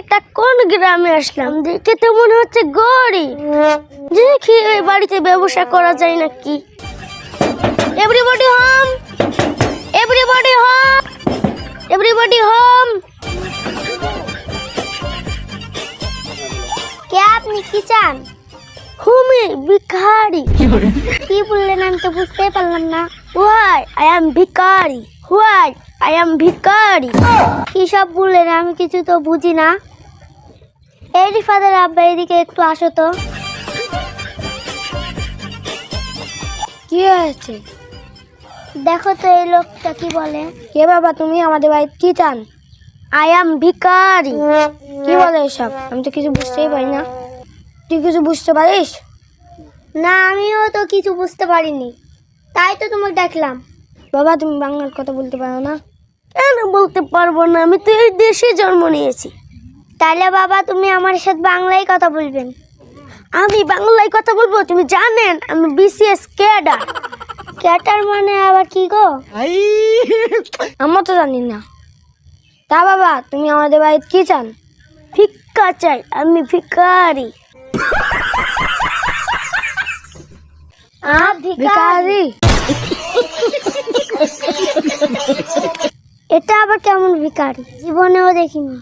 একটা কোন গ্রামে আসলাম? দেখে তো মনে হচ্ছে গড়ি দেখি ওই বাড়িতে ব্যবসা করা যায় নাকি? Everybody home everybody home everybody home কে আপনি? কি চান? হুমি ভিখারি। কি বললেন আমি তো বুঝতেই পারলাম না। ওয়াই আই এম ভিখারি। হোয়াই আই এম ভিখারি। কি সব বললেন? আমি কিছু তো বুঝি না। এই রিফাদের আব্বা এদিকে একটু আসো তো। কি হয়েছে? দেখো তো এই লোকটা কি বলে। কে বাবা তুমি? আমাদের বাড়িতে কি চান? আই এম ভিখারি। কি বলে এসব? আমি তো কিছু বুঝতেই পারি না। তুই কিছু বুঝতে পারিস? না আমিও তো কিছু বুঝতে পারিনি। তাই তো তোমাকে ডাকলাম বাবা তুমি বাংলার কথা বলতে পারো না? কেন বলতে পারব না? আমি তো এই দেশে জন্ম নিয়েছি। তাহলে বাবা তুমি আমার সাথে বাংলায় কথা বলবেন। আমি বাংলায় কথা বলব? তুমি জানেন আমি বিসিএস ক্যাডার ক্যাডার মানে আবার কি গো? আমরা তো জানি না। তা বাবা তুমি আমাদের বাড়িতে কি চান? ভিক্ষা চাই আমি ভিখারি। ভিখারি? এটা আবার কেমন ভিখারি? জীবনেও দেখিনি।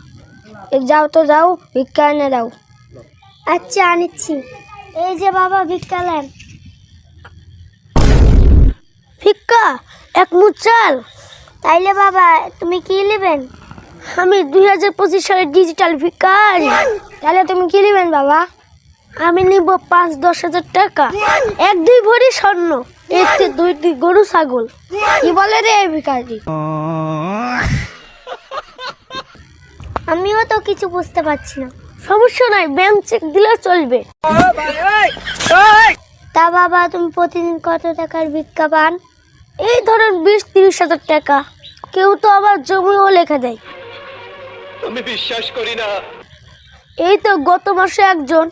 যাও তো যাও, ভিক্ষা এনে দাও। আচ্ছা আনিচ্ছি। এই যে বাবা, ভিক্ষা নেন। ভিক্ষা? এক মুঠ চাল? তাইলে বাবা, তুমি কি নেবেন? আমি দুই হাজার পঁচিশ সালের ডিজিটাল ভিকারি তাহলে তুমি কি নেবেন বাবা? আমি নিব পাঁচ, দশ হাজার টাকা। এক, দুই ভরি স্বর্ণ। একটি দুইটি গরু ছাগল। কি বলে রে এই ভিকারি আমিও তো কিছু বুঝতে পারছি না। সমস্যা নাই ব্যাংক চেক দিলেও চলবে। তা বাবা তুমি প্রতিদিন কত টাকার ভিক্ষা পান এই ধরেন বিশ তিরিশ হাজার টাকা। কেউ তো আবার জমিও লেখা দেয়। আমি বিশ্বাস করি না। এই তো গত মাসে একজন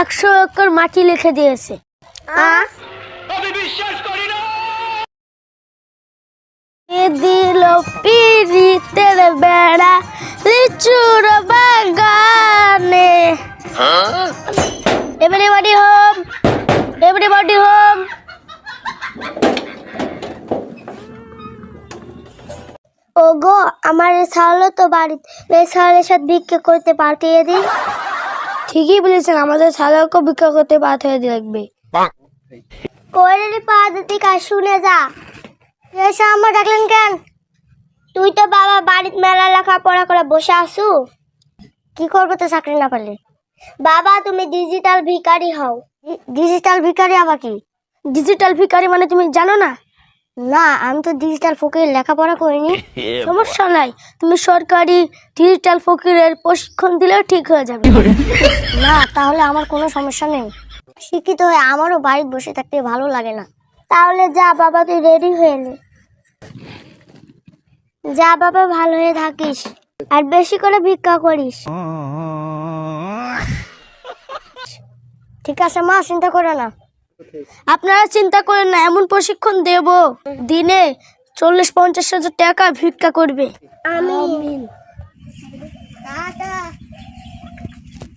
একশো একর মাটি লিখে দিয়েছে। আমি বিশ্বাস করি না। দিল পিরিতের বেড়া লিচুর বাগানে। এভরিবডি হোম এভরিবডি হোম ওগো আমার সালো তো বাড়িতে এই সালের সাথে ভিক্ষা করতে পাঠিয়ে দিই। ঠিকই বলেছেন আমাদের সালাকে ভিক্ষা করতে পাঠিয়ে লাগবে। কোয়েলের পা দিতে কাজ শুনে যা। এসে আমার ডাকলেন কেন? তুই তো বাবা বাড়িতে মেলা লেখাপড়া করে বসে আসু কি করব তো চাকরি না পারলে বাবা, তুমি ডিজিটাল ভিকারি হও। ডিজিটাল ভিকারি আবার কি? ডিজিটাল ভিকারি মানে তুমি জানো না? না আমি তো ডিজিটাল ফকির লেখাপড়া করিনি। সমস্যা নাই। তুমি সরকারি ডিজিটাল ফকিরের প্রশিক্ষণ দিলেও ঠিক হয়ে যাবে। না তাহলে আমার কোনো সমস্যা নেই। শিক্ষিত হয়ে আমারও বাড়িতে বসে থাকতে ভালো লাগে না। তাহলে যা বাবা তুই রেডি হয়ে নে। যা বাবা ভালো হয়ে থাকিস। আর বেশি করে ভিক্ষা করিস। ঠিক আছে মা চিন্তা করে না। আপনারা চিন্তা করেন না এমন প্রশিক্ষণ দেব দিনে চল্লিশ পঞ্চাশ হাজার টাকা ভিক্ষা করবে।